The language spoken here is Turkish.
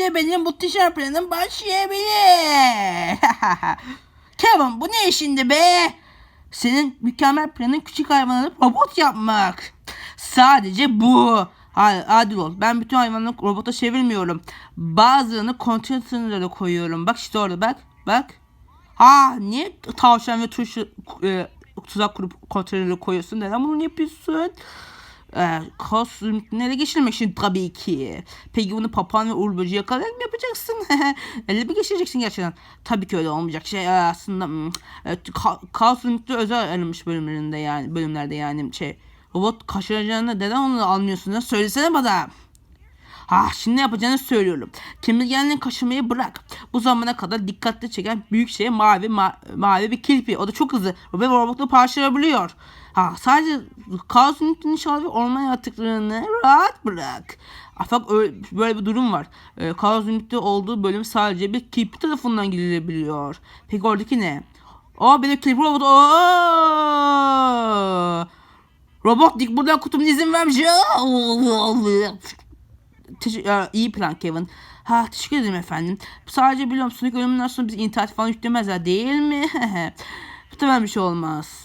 birlikte benim muhteşem planım başlayabilir. Kevin bu ne işindi be? Senin mükemmel planın küçük hayvanları robot yapmak. Sadece bu. Hayır, adil ol. Ben bütün hayvanları robota çevirmiyorum. Bazılarını kontrol sınırları koyuyorum. Bak işte orada bak. Bak. Ha niye tavşan ve tuşu e, tuzak kurup kontrolleri koyuyorsun? Neden bunu yapıyorsun? Kostümleri geçirmek için tabii ki. Peki bunu papağan ve uğur böceği yakalayarak mı yapacaksın? Elle mi geçireceksin gerçekten? Tabii ki öyle olmayacak. Şey e, aslında hmm, ünitli özel ayrılmış bölümlerinde yani bölümlerde yani şey robot kaçıracağını neden onu almıyorsun ya? Söylesene bana. Ah şimdi ne yapacağını söylüyorum. Kemirgenliğini kaşımayı bırak. Bu zamana kadar dikkatli çeken büyük şey mavi ma- mavi bir kirpi. O da çok hızlı ve robotla parçalayabiliyor. Ha sadece kaos ünitinin şal ve orman yaratıklarını rahat bırak. Afak öyle, böyle bir durum var. Ee, kaos ünitli olduğu bölüm sadece bir kirpi tarafından gidilebiliyor. Peki oradaki ne? Aa benim kirpi robot. Aa! Robot dik buradan kutumun izin vermeyeceğim. İyi plan Kevin. Ha teşekkür ederim efendim. Sadece biliyorum Sonic ölümünden sonra biz internet falan yüklemezler değil mi? Bu bir şey olmaz.